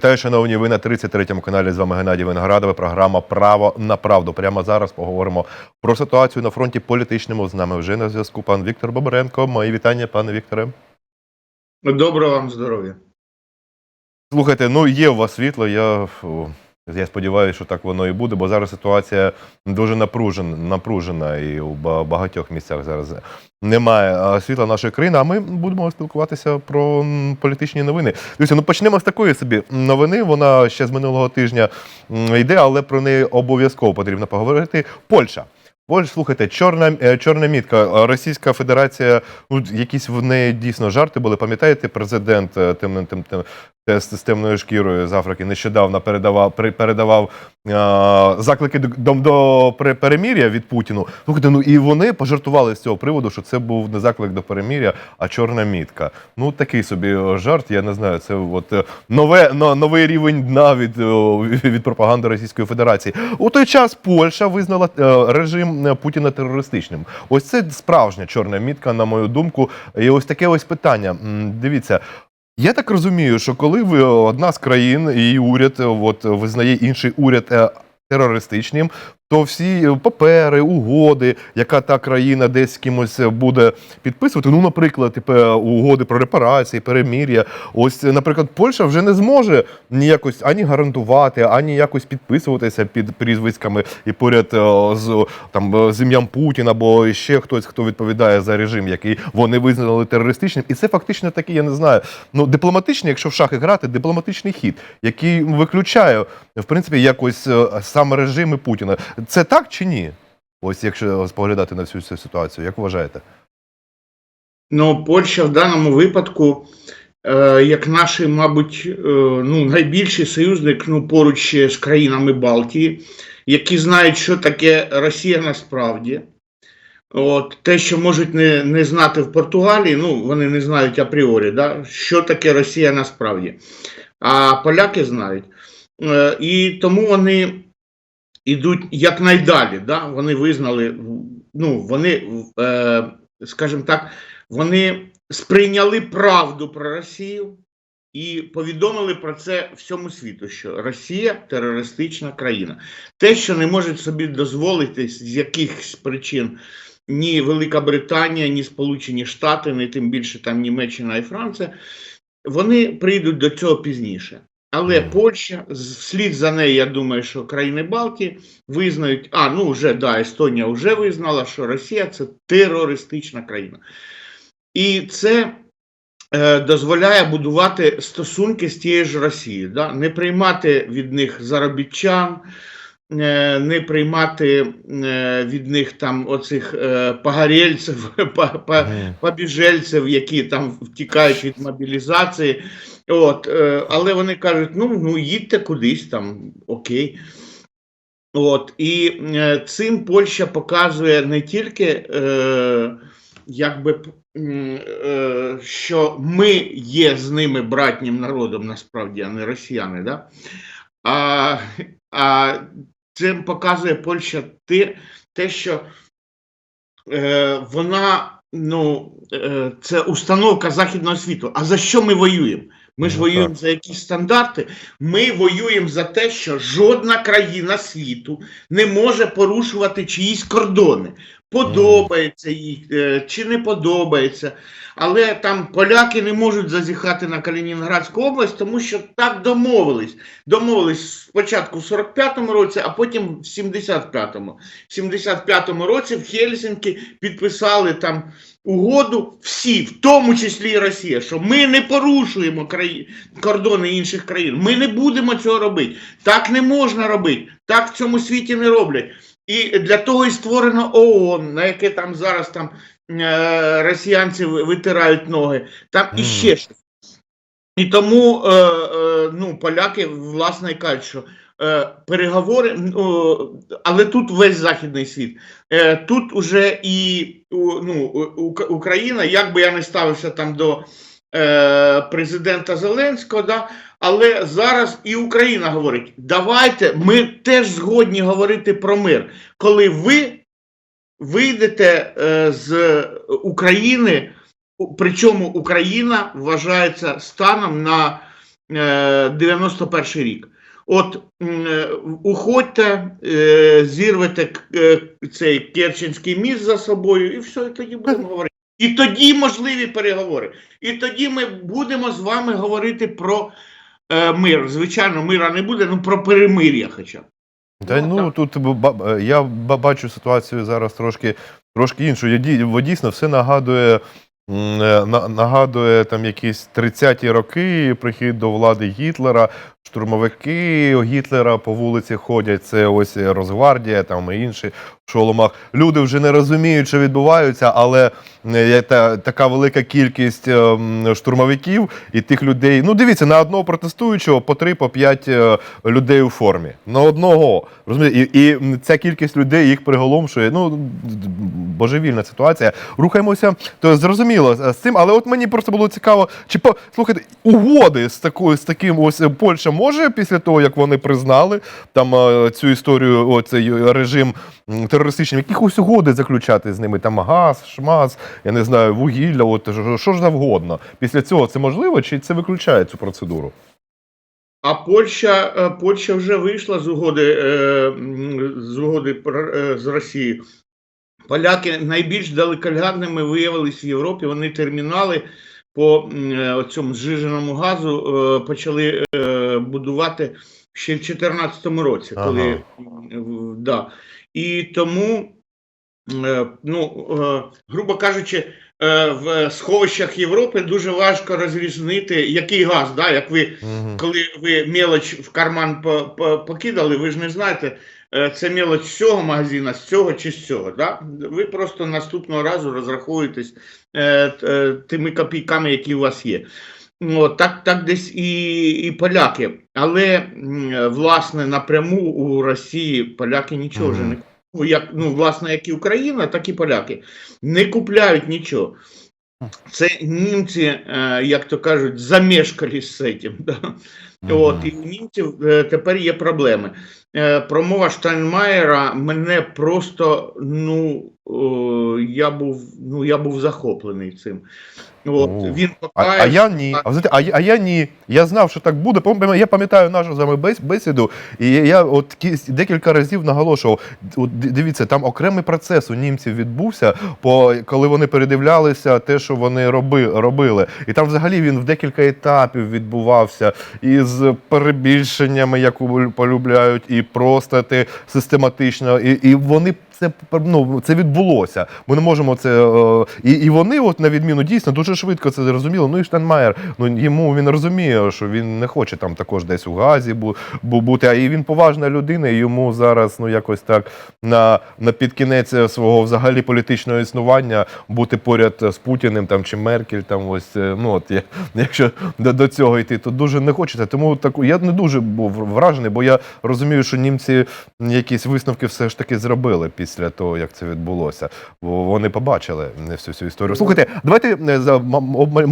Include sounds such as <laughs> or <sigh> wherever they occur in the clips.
Вітаю, шановні. Ви на 33-му каналі. З вами Геннадій Виноградова. Програма Право на правду. Прямо зараз поговоримо про ситуацію на фронті політичному. З нами вже на зв'язку пан Віктор Бобренко. Мої вітання, пане Вікторе. Доброго вам здоров'я. Слухайте, ну є у вас світло. Я, я сподіваюся, що так воно і буде, бо зараз ситуація дуже напружена, напружена і у багатьох місцях зараз немає світла нашої країни. А ми будемо спілкуватися про політичні новини. Дивіться, ну почнемо з такої собі новини. Вона ще з минулого тижня йде, але про неї обов'язково потрібно поговорити. Польща. Польща, слухайте, чорна, е, чорна мітка. Російська Федерація, ну, якісь в неї дійсно жарти були. Пам'ятаєте, президент е, тим, тим, тим, те- з темною шкірою з Африки нещодавно передавав передавав е, заклики до, до, до пере- перемір'я від Путіну. Слухайте, ну і вони пожартували з цього приводу, що це був не заклик до перемір'я, а чорна мітка. Ну такий собі жарт. Я не знаю. Це от е, нове но- новий рівень дна від, від пропаганди Російської Федерації. У той час Польща визнала е, режим е, Путіна терористичним. Ось це справжня чорна мітка, на мою думку. І ось таке ось питання. Дивіться. Я так розумію, що коли ви одна з країн і уряд е, от, визнає інший уряд е, терористичним, то всі е, папери, угоди, яка та країна десь кимось буде підписувати. Ну, наприклад, типу, угоди про репарації, перемір'я. Ось, е, наприклад, Польща вже не зможе ніякось ані гарантувати, ані якось підписуватися під прізвиськами і поряд е, з там е, з ім'ям Путіна, або ще хтось, хто відповідає за режим, який вони визнали терористичним. І це фактично такий, я не знаю, ну дипломатичний, якщо в шахи грати, дипломатичний хід, який виключає в принципі якось е, саме режими Путіна. Це так чи ні? Ось якщо споглядати на всю цю ситуацію, як вважаєте? Ну, Польща в даному випадку, е, як наш, мабуть, е, ну, найбільший союзник ну, поруч з країнами Балтії, які знають, що таке Росія насправді. От, те, що можуть не, не знати в Португалії, ну, вони не знають апріорі, да, що таке Росія насправді. А поляки знають. Е, і тому вони йдуть якнайдалі. Да? Вони визнали, ну, вони, е, скажімо так, вони сприйняли правду про Росію і повідомили про це всьому світу, що Росія терористична країна. Те, що не можуть собі дозволити з якихось причин ні Велика Британія, ні Сполучені Штати, ні тим більше там Німеччина і Франція, вони прийдуть до цього пізніше. Але Польща, вслід за нею, я думаю, що країни Балтії визнають, а ну вже да, Естонія вже визнала, що Росія це терористична країна. І це е, дозволяє будувати стосунки з тією ж Росією, да? не приймати від них заробітчан, е, не приймати е, від них там оцих е, <laughs> па- побіжельців, які там втікають від мобілізації. От, е, але вони кажуть: ну, ну їдьте кудись там, окей. От, і е, цим Польща показує не тільки, е, якби, е, що ми є з ними братнім народом, насправді, а не росіяни, да? а, а цим показує Польща те, те що е, вона, ну, е, це установка Західного світу. А за що ми воюємо? Ми ж Ну, воюємо так. за якісь стандарти. Ми воюємо за те, що жодна країна світу не може порушувати чиїсь кордони. Подобається їй е, чи не подобається. Але там поляки не можуть зазіхати на Калінінградську область, тому що так домовились. Домовились спочатку в 45-му році, а потім в 75-му. В 75-му році в Хельсінкі підписали там угоду всі, в тому числі і Росія, що ми не порушуємо краї... кордони інших країн. Ми не будемо цього робити. Так не можна робити. Так в цьому світі не роблять. І для того і створено ООН, на яке там зараз там е, росіянці витирають ноги, там Мгм. іще щось. І тому е, е, ну, поляки власне кажуть, що е, переговори, ну, але тут весь західний світ. Е, тут уже і ну, Україна, як би я не ставився там до е, президента Зеленського, да, але зараз і Україна говорить: давайте ми теж згодні говорити про мир, коли ви вийдете е, з України, причому Україна вважається станом на е, 91 рік. От е, уходьте, е, зірвете е, цей Керченський міст за собою, і все, і тоді будемо говорити. І тоді можливі переговори. І тоді ми будемо з вами говорити про е, мир. Звичайно, мира не буде, ну про перемир'я хоча б. Та Ну, ну тут ба- ба- я бачу ситуацію зараз трошки, трошки іншу. Я ді- дійсно все нагадує. е, на- Нагадує там якісь 30-ті роки прихід до влади Гітлера, штурмовики Гітлера по вулиці ходять. Це ось Росгвардія, там і інші в шоломах. Люди вже не розуміють, що відбуваються, але е, та, така велика кількість е, штурмовиків і тих людей. Ну, дивіться, на одного протестуючого по три, по п'ять е, людей у формі. На одного. Розумієте? І, і ця кількість людей їх приголомшує. Ну, божевільна ситуація. Рухаємося, то зрозуміло з цим, але от мені просто було цікаво, чи по слухайте, угоди з такою з таким ось е, Польща може після того, як вони признали там е, цю історію, оцей режим м, терористичний, якихось угоди заключати з ними, там газ, шмаз, я не знаю, вугілля, от що- ж завгодно. Після цього це можливо, чи це виключає цю процедуру? А Польща, е, Польща вже вийшла з угоди, е, з угоди з Росією. Поляки найбільш далекоглядними виявились в Європі. Вони термінали по е, цьому зжиженому газу е, почали е, будувати ще в 2014 році, коли в- да. і тому, ну, грубо кажучи, в сховищах Європи дуже важко розрізнити, який газ, да, як ви Мгм. коли ви мелоч в карман по- по- покидали, ви ж не знаєте, це мелоч з цього магазина, з цього чи з цього. Да? Ви просто наступного разу розраховуєтесь е, е, тими копійками, які у вас є. От, так, так десь і, і поляки. Але е, власне напряму у Росії поляки нічого вже не ну, як, ну, власне, як і Україна, так і поляки не купляють нічого. Це німці, е, як то кажуть, замешкались з цим. Да? От, і у німців е, тепер є проблеми. Е, Промова Штайнмаєра мене просто, ну, о, я був, ну, я був захоплений цим. От, О. він А, а я ні. А, знаєте, а, а я ні. Я знав, що так буде. Я пам'ятаю нашу з вами бесіду, і я от декілька разів наголошував. От дивіться, там окремий процес у німців відбувся, по коли вони передивлялися те, що вони роби, робили. І там взагалі він в декілька етапів відбувався із перебільшеннями, як полюбляють, і простати систематично. І, і вони це ну, це відбулося. Ми не можемо це. е, І, і вони, от на відміну, дійсно дуже швидко це зрозуміли. Ну і Штайнмаєр, ну йому він розуміє, що він не хоче там також десь у газі бу, бу- бути. А і він поважна людина, і йому зараз ну якось так на, на підкінець свого взагалі політичного існування бути поряд з Путіним там чи Меркель. Там ось е, ну от я, якщо до, до цього йти, то дуже не хочеться. Тому таку я не дуже був вражений, бо я розумію, що німці якісь висновки все ж таки зробили після того, як це відбулося. Бо вони побачили всю цю історію. Слухайте, давайте е, за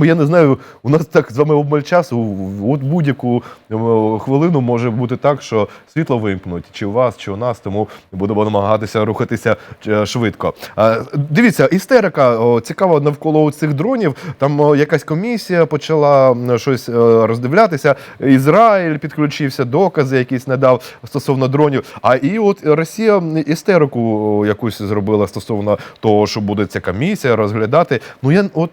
я не знаю, у нас так з вами обмаль часу. От будь-яку е, хвилину може бути так, що світло вимкнуть, чи у вас, чи у нас, тому будемо намагатися рухатися е, швидко. Дивіться, істерика о, цікаво навколо цих дронів. Там якась комісія почала щось роздивлятися. Ізраїль підключився, докази якісь надав стосовно дронів. А і от Росія істерику якусь зробила стосовно того, що буде ця комісія розглядати. Ну я от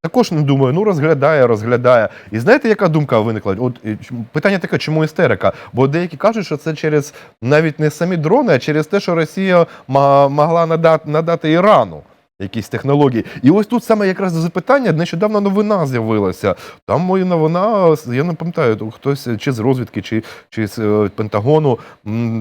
також не думаю, ну розглядає, розглядає. І знаєте, яка думка виникла? От е, питання таке, чому істерика? Бо деякі кажуть, що це через навіть не самі дрони, а через те, що Росія могла надати, надати Ірану. Якісь технології. І ось тут саме якраз запитання, нещодавно новина з'явилася. Там моя новина, я не пам'ятаю, хтось чи з розвідки, чи, чи з е, Пентагону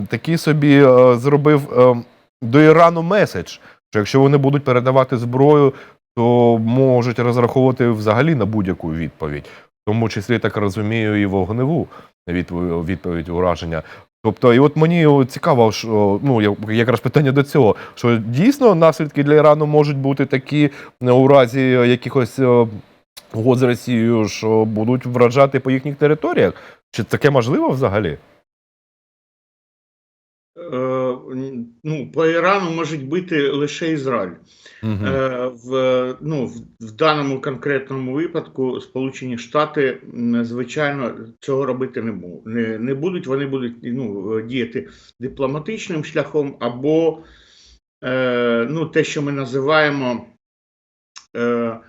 такий собі е, зробив е, до Ірану меседж, що якщо вони будуть передавати зброю, то можуть розраховувати взагалі на будь-яку відповідь, в тому числі так розумію, і вогневу відповідь, ураження. Тобто, і от мені цікаво, що ну якраз питання до цього, що дійсно наслідки для Ірану можуть бути такі е, у разі якихось е, угод з Росією, що будуть вражати по їхніх територіях. Чи таке можливо взагалі? Е, ну, по Ірану може бити лише Ізраїль. Е, в, ну, в, в даному конкретному випадку Сполучені Штати, звичайно, цього робити не, не, не будуть. Вони будуть ну, діяти дипломатичним шляхом або е, ну, те, що ми називаємо. Е,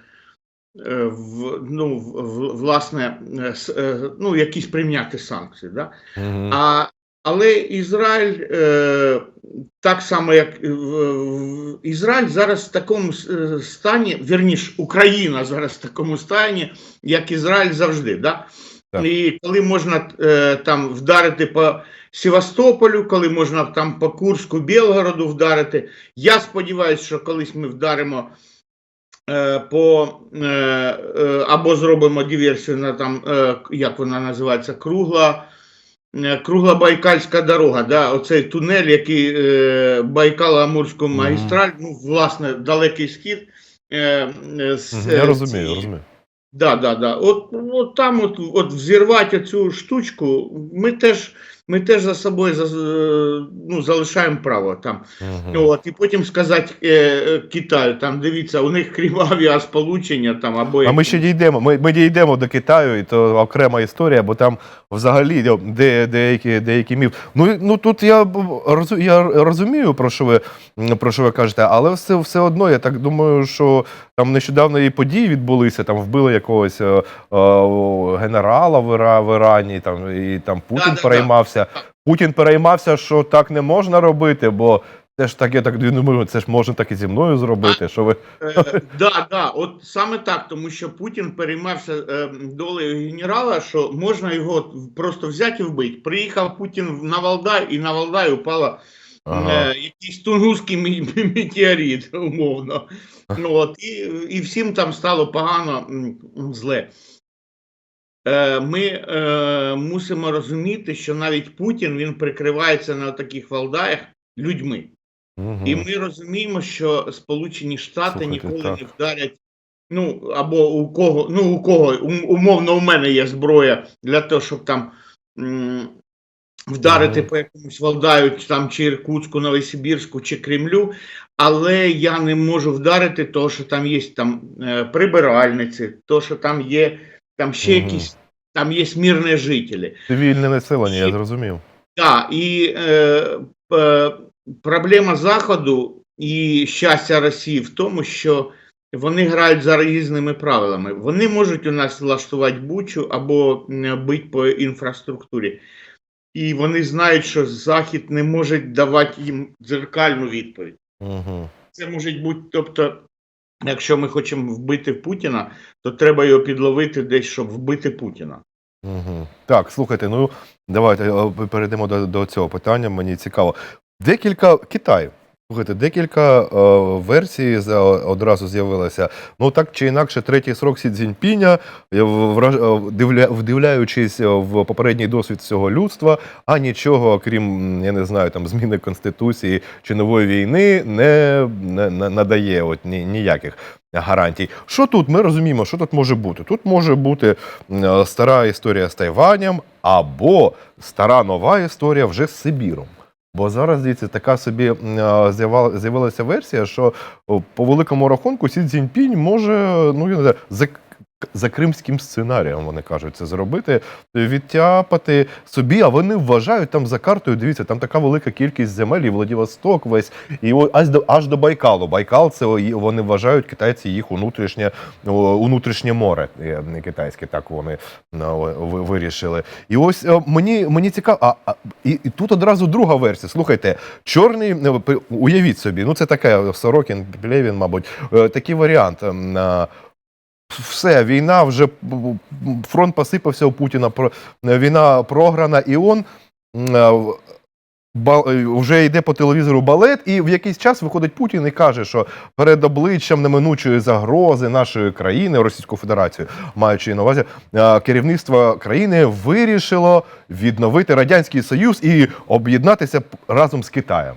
в, ну, в, власне, с- ну, якісь прийняти санкції. Да? Мгм. А, але Ізраїль, е, так само як Ізраїль зараз в такому е, стані, вірніш, Україна зараз в такому стані, як Ізраїль завжди. Да? Так. І коли можна е, там вдарити по Севастополю, коли можна там по Курську, Білгороду вдарити. Я сподіваюся, що колись ми вдаримо по або зробимо диверсію на там, як вона називається, кругла. Е, Круглобайкальська дорога, да, оцей тунель, який е, Байкало-Амурську Мгм. магістраль, ну, власне, далекий схід. Е, е, з, mm -hmm. Я розумію, ці... розумію. Да, да, да. От, от там от, от взірвати цю штучку, ми теж, ми теж за собою ну, залишаємо право там. Мгм. От, і потім сказати е, е, Китаю, там дивіться, у них крім авіасполучення там або А ми ще дійдемо. Ми, ми дійдемо до Китаю, і то окрема історія, бо там взагалі де, де, деякі, деякі міф. Ну, ну тут я, я розумію, про що ви про що ви кажете, але все, все одно я так думаю, що там нещодавно і події відбулися, там вбили якогось е, е, генерала в, Іра, в Ірані, там і там Путін Да-да-да. переймався. Путін переймався, що так не можна робити, бо це ж так, я так думаю, це ж можна так і зі мною зробити. Що ви Е, да, да, от саме так, тому що Путін переймався е, долею генерала, що можна його просто взяти і вбити. Приїхав Путін на Валдай, і на Валдай упала Ага. е, якийсь тунгусський метеорит, умовно. От, і, і всім там стало погано, зле. Е, Ми е, мусимо розуміти, що навіть Путін він прикривається на таких валдаях людьми. Мгм. І ми розуміємо, що Сполучені Штати Слухайте, ніколи так. не вдарять. Ну, або у кого, ну, у кого, умовно, у мене є зброя для того, щоб там м, вдарити Мгм. по якомусь Валдаю, там, чи Іркутську, Новосибірську, чи Кремлю, але я не можу вдарити, того, що там є там е, прибиральниці, то, що там є там ще Мгм. якісь, там є мирні жителі. Цивільне населення, я зрозумів. Так, і е, п- проблема Заходу і щастя Росії в тому, що вони грають за різними правилами. Вони можуть у нас влаштувати бучу або бити по інфраструктурі. І вони знають, що Захід не може давати їм дзеркальну відповідь. Угу. Це може бути, тобто, якщо ми хочемо вбити Путіна, то треба його підловити десь, щоб вбити Путіна. Угу. Так, слухайте, ну давайте е, перейдемо до, до цього питання. Мені цікаво. Декілька Китай. Слухайте, декілька е, версій за- одразу з'явилося. Ну так чи інакше, третій срок Сі Цзіньпіня, е, враж- е, вдивляючись в попередній досвід всього людства, а нічого, крім я не знаю, там зміни конституції чи нової війни, не, не, не надає от ні, ніяких гарантій. Що тут ми розуміємо, що тут може бути? Тут може бути стара історія з Тайванем або стара нова історія вже з Сибіром. Бо зараз дивіться, така собі з'явилася версія, що по великому рахунку Сі Цзіньпінь може ну я не знаю, за, кримським сценарієм вони кажуть це зробити, відтяпати собі, а вони вважають там за картою. Дивіться, там така велика кількість земель, і Владивосток весь, і аж до аж до Байкалу. Байкал це вони вважають китайці їх внутрішнє внутрішнє море. е, китайське, так вони ну, вирішили. І ось е, мені, мені цікаво, а, а і, і тут одразу друга версія. Слухайте, чорний, е, уявіть собі, ну це таке Сорокін, Плевін, мабуть, е, такий варіант. Все, війна вже фронт посипався у Путіна. Війна програна, і он е, вже йде по телевізору балет, і в якийсь час виходить Путін і каже, що перед обличчям неминучої загрози нашої країни, Російської Федерації, маючи на увазі, е, керівництво країни вирішило відновити радянський союз і об'єднатися разом з Китаєм.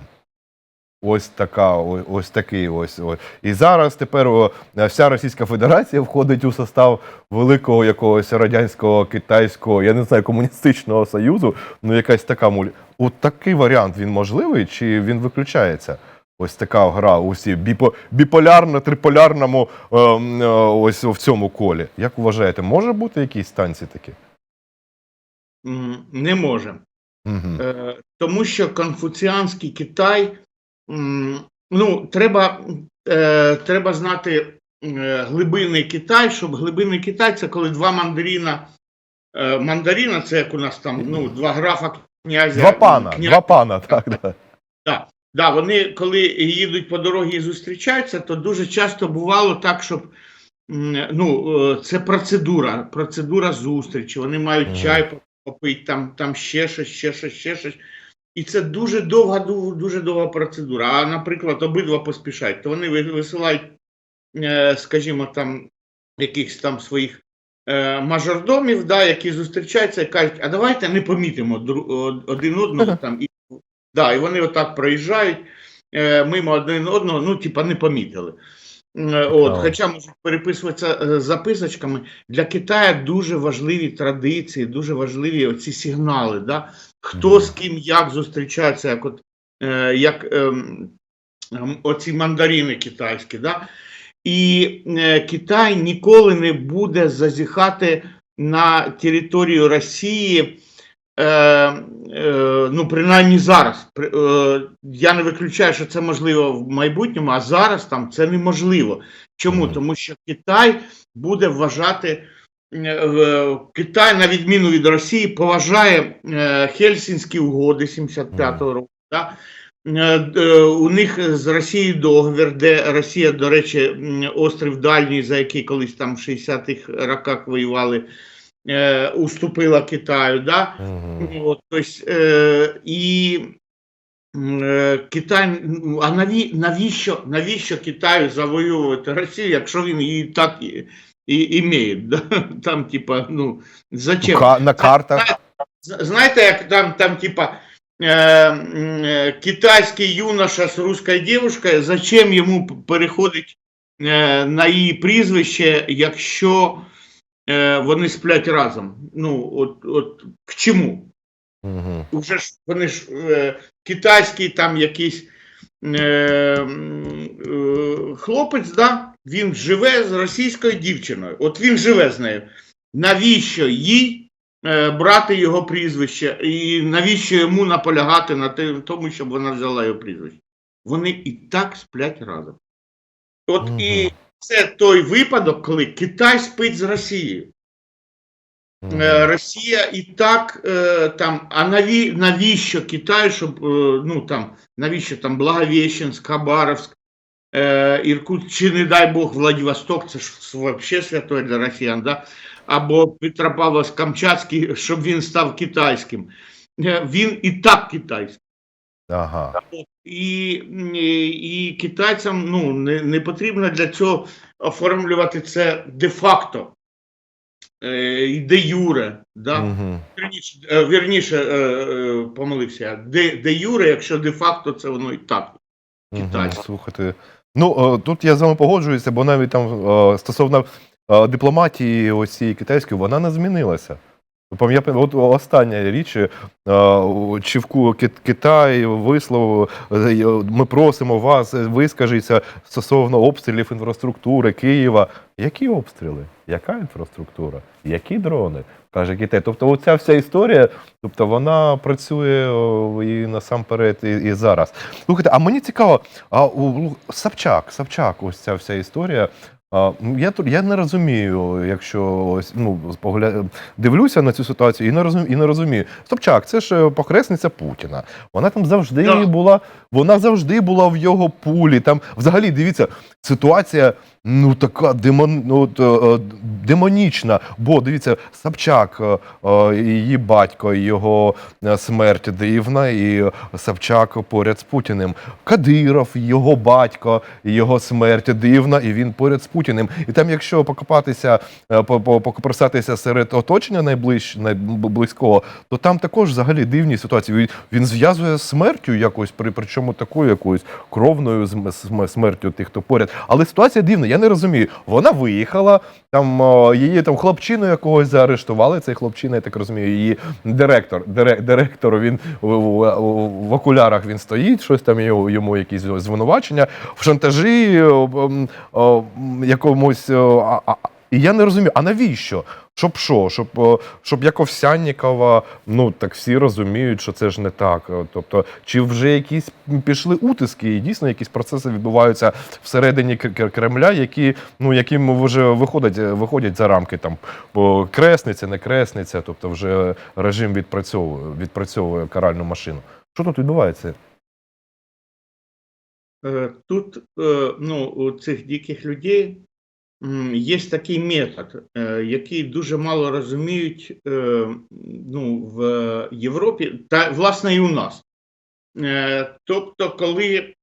Ось така, ось такий ось. ось. І зараз тепер о, вся Російська Федерація входить у состав великого якогось радянського, китайського, я не знаю, комуністичного союзу. Ну, якась така муль. от такий варіант він можливий, чи він виключається? Ось така гра, усі біпо, біполярно, триполярному е, е, ось в цьому колі. Як вважаєте, може бути якісь станції такі? Не може. Угу. Е, Тому що конфуціанський Китай, ну, треба, е, треба знати е, глибинний Китай, щоб глибинний Китай це коли два мандаріна. е, Мандаріна це як у нас там ну, два графа князя. Два пана, кня- два пана, так. Да. Да, да, вони коли їдуть по дорозі і зустрічаються, то дуже часто бувало так, щоб ну, е, це процедура, процедура зустрічі. Вони мають Мгм. чай попити, там, там ще щось, ще щось, ще щось. І це дуже довга, дуже довга процедура. А, наприклад, обидва поспішають, то вони висилають, е, скажімо, там якихось там своїх е, мажордомів, да, які зустрічаються і кажуть, а давайте не помітимо один одного там і Да, і вони отак проїжджають е, мимо один одного, ну, типа, не помітили. Е, От, хоча можуть переписуватися е, записочками. Для Китаю дуже важливі традиції, дуже важливі оці сигнали. Да? Хто Мгм. з ким як зустрічається, як, от, е, як ем, оці мандарини китайські. Да? І е, Китай ніколи не буде зазіхати на територію Росії. Е, е, ну, принаймні зараз. Е, я не виключаю, що це можливо в майбутньому, а зараз там це неможливо. Чому? Тому що Китай буде вважати. Китай, на відміну від Росії, поважає е, Хельсінські угоди 75-го року. Да? У них з Росією договір, де Росія, до речі, острів Дальній, за який колись там в 60-х роках воювали, е, уступила Китаю. Да? Мгм. От, то есть, і м, е, Китай, а наві, навіщо, навіщо Китаю завоювати Росію, якщо він її так і, і імеє? Да? <laughs> Там, типа, ну, зачем? Ка- На картах. Знаєте, як там, там типа, е, китайський юноша з русською дівчиною, зачем йому переходить е, на її прізвище, якщо вони сплять разом? Ну, от, от к чому? Угу. Уже ж вони ж е, китайський там якийсь е, е, хлопець, да? він живе з російською дівчиною. От він живе з нею. Навіщо їй е, брати його прізвище? І навіщо йому наполягати на тому, щоб вона взяла його прізвище? Вони і так сплять разом. От Мгм. і це той випадок, коли Китай спить з Росією. Е, Росія і так е, там, а наві, навіщо Китай, щоб е, ну там навіщо там Благовещенськ, Хабаровськ, Іркут, чи не дай Бог Владивосток, це ж взагалі святой для росіян, да? або Петропавловськ Камчатський, щоб він став китайським. Він і так китайський. Ага. І, і, і китайцям ну, не, не потрібно для цього оформлювати це де-факто. Е, і де юре, да? Угу. Вірніше, е, вірніше е, е, помилився, я. де, де юре, якщо де-факто це воно і так. Мгм, Слухайте. Ну, е, тут я з вами погоджуюся, бо навіть там е, стосовно е, дипломатії ось цієї китайської, вона не змінилася. Пам'ятаю, от остання річ, е, чи в Ку- Кит- Китай вислов, е, ми просимо вас, е, вискажіться стосовно обстрілів інфраструктури Києва. Які обстріли? Яка інфраструктура? Які дрони? Каже Китай. Тобто, оця вся історія, тобто вона працює і насамперед, і, і зараз. Слухайте, а мені цікаво, а у Савчак, Савчак, ось ця вся історія. Я тут я не розумію, якщо ось ну спогля... дивлюся на цю ситуацію і не розумію, і не розумію. Собчак, це ж е, похресниця Путіна. Вона там завжди Да. була, вона завжди була в його пулі. Там взагалі дивіться, ситуація ну така демон, ну, от, е, е, демонічна. Бо дивіться, Собчак, е, її батько, його смерть дивна, і Собчак поряд з Путіним. Кадиров, його батько, його смерть дивна, і він поряд з Путіним. І там, якщо покопатися, по- по- покопирсатися серед оточення найближ, найблизького, то там також взагалі дивні ситуації. Він, зв'язує з смертю якось, при, причому такою якоюсь кровною смертю тих, хто поряд. Але ситуація дивна. Я не розумію. Вона виїхала, там її там хлопчину якогось заарештували. Цей хлопчина, я так розумію, її директор. Дирек, директор він в, в, в, окулярах він стоїть, щось там йому, йому якісь звинувачення в шантажі якомусь. о, а, і я не розумію, а навіщо? Щоб що? Щоб, о, щоб як Овсяннікова, ну так всі розуміють, що це ж не так. Тобто, чи вже якісь пішли утиски, і дійсно якісь процеси відбуваються всередині Кремля, які ну яким вже виходять, виходять за рамки там кресниця, не кресниця, тобто вже режим відпрацьовує, відпрацьовує каральну машину. Що тут відбувається? Е, Тут е, ну, у цих диких людей є такий метод, е, який дуже мало розуміють е, ну, в Європі та власне і у нас. Е, Тобто, коли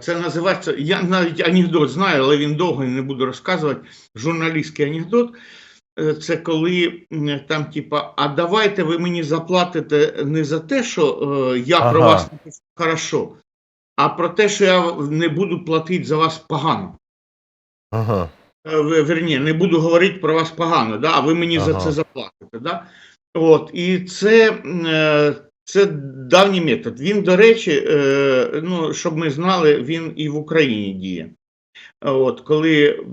це називається, я навіть анекдот знаю, але він довго не буду розказувати. Журналістський анекдот. Це коли там, типа, а давайте ви мені заплатите не за те, що е, я про вас хорошо, а про те, що я не буду платити за вас погано. Ага. Е, Верні, не буду говорити про вас погано, да, а ви мені за це заплатите. Да? От, і це, е, це давній метод. Він, до речі, е, ну, щоб ми знали, він і в Україні діє. От, коли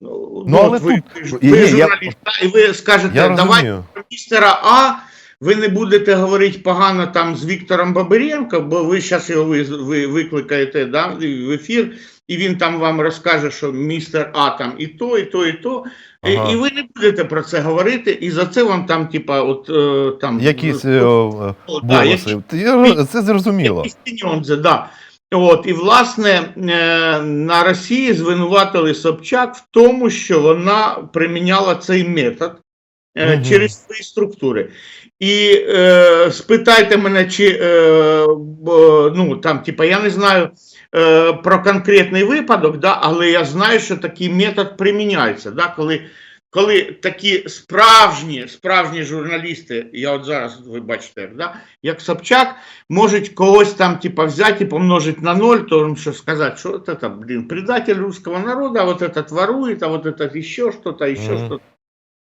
ну, але от ви, тут- ви, я- журналіст, і ви скажете, Я давай про містера А. Ви не будете говорити погано там з Віктором Бабиренко, бо ви зараз його ви, ви викликаєте да, в ефір, і він там вам розкаже, що містер А там і то, і то, і то. Ага. І ви не будете про це говорити, і за це вам там, типа, от е, там Якісь е, е, о, о, да, бонуси. Це зрозуміло. якісь нюанси, да. От, і власне е, на Росії звинуватили Собчак в тому, що вона приміняла цей метод е, Мгм. через свої структури. І е, спитайте мене, чи е, бо, ну там, типа, я не знаю е, про конкретний випадок, да, але я знаю, що такий метод приміняється. Да, коли, коли такі справжні, справжні журналісти, я от зараз ви бачите, як, да, як Собчак, можуть когось там типа взяти і помножити на ноль, то що сказати, що от это, блин, предатель русского народа, а вот этот ворует, а вот этот еще что-то, еще Мгм. что-то.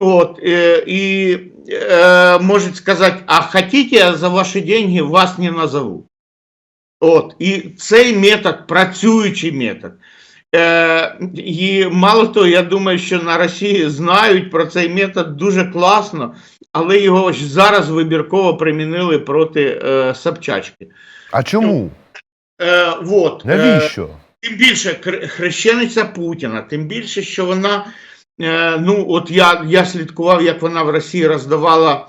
Вот, э, и э, может сказать, а хотите, я за ваши деньги вас не назову. От, і цей метод, працюючий метод. Е, і мало того, я думаю, що на Росії знають про цей метод дуже класно, але його ось зараз вибірково примінили проти е, Собчачки. А чому? Е, вот, е, Навіщо? Тим більше хрещениця Путіна, тим більше, що вона, е, ну от я, я слідкував, як вона в Росії роздавала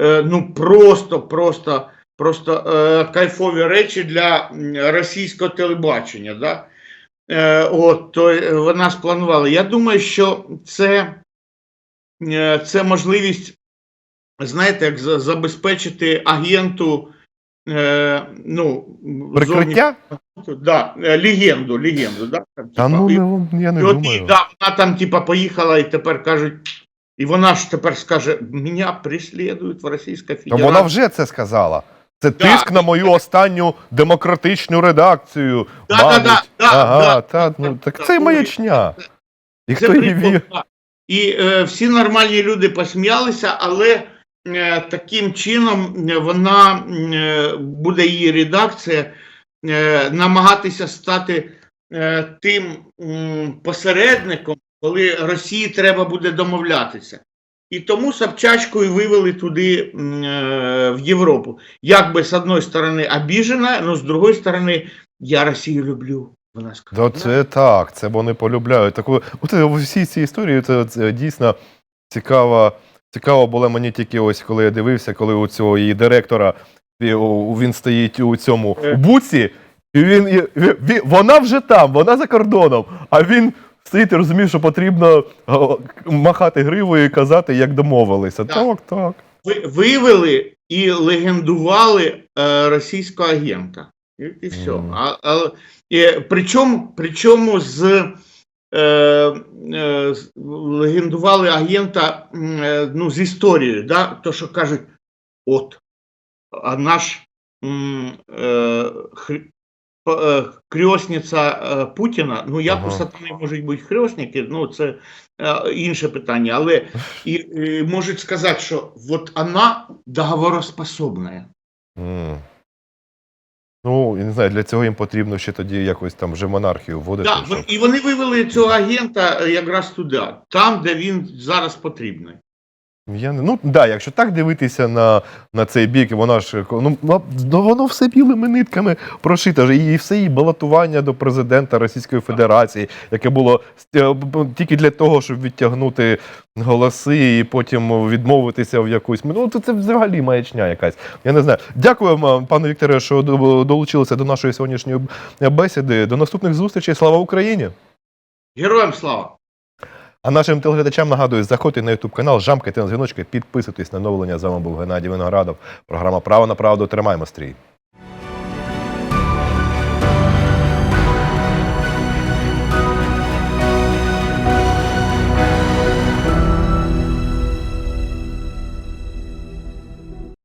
е, ну просто, просто, просто е, кайфові речі для російського телебачення. Да? Е, от, то е, вона спланувала. Я думаю, що це, е, це можливість, знаєте, як забезпечити агенту. Е, ну, Прикриття? Да, е, легенду, легенду, да? там, Та типа, ну і, я не і от, і, да, вона там, типа, поїхала і тепер кажуть, і вона ж тепер скаже, мене преслідують в Російській Та вона вже це сказала. Це Да. тиск на мою останню демократичну редакцію. Да, да, мабуть. да, да, ага, да. та, ну, так Да, це ой, маячня. І Це хто її да. І е, всі нормальні люди посміялися, але таким чином е, вона е, буде її редакція е, намагатися стати е, тим посередником, коли Росії треба буде домовлятися. І тому Собчачку і вивели туди е, в Європу. Якби з одної сторони обіжена, але з другої сторони, я Росію люблю. Вона сказала. Да, це так, це вони полюбляють. Таку, от е, всі ці історії це, це дійсно цікаво. Цікаво було мені тільки ось, коли я дивився, коли у цього її директора він стоїть у цьому Е. у буці, і він, він, він- вона вже там, вона за кордоном, а він стоїть і розумів, що потрібно махати гривою і казати, як домовилися. Так. Так, так. Ви- вивели і легендували е, російського агента. І, і все. Мгм. А, а, і, причому, причому е, е, з- легендували агента е, ну, з історією, да? то що кажуть, от, а наш е, е, крьосниця е, Путіна. Ну, як Ага. у сатани можуть бути хрестники, ну це е, інше питання. Але і, е, можуть сказати, що от вона договороспособна. М. Ну, я не знаю, для цього їм потрібно ще тоді якось там вже монархію вводити. Да, щоб- і вони вивели цього агента е, якраз туди, там, де він зараз потрібний. Я не ну да, якщо так дивитися на, на цей бік, вона ж ну, ну, воно все білими нитками прошите. ж, І все її балотування до президента Російської Федерації, яке було е, тільки для того, щоб відтягнути голоси і потім відмовитися в якусь. Ну то це взагалі маячня якась. Я не знаю. Дякую вам, пане Вікторе, що долучилися до нашої сьогоднішньої бесіди. До наступних зустрічей. Слава Україні! Героям слава! А нашим телеглядачам нагадую, заходьте на YouTube канал, жамкайте на дзвіночки, підписуйтесь на новлення. З вами був Геннадій Виноградов. Програма Право на правду. Тримаємо стрій.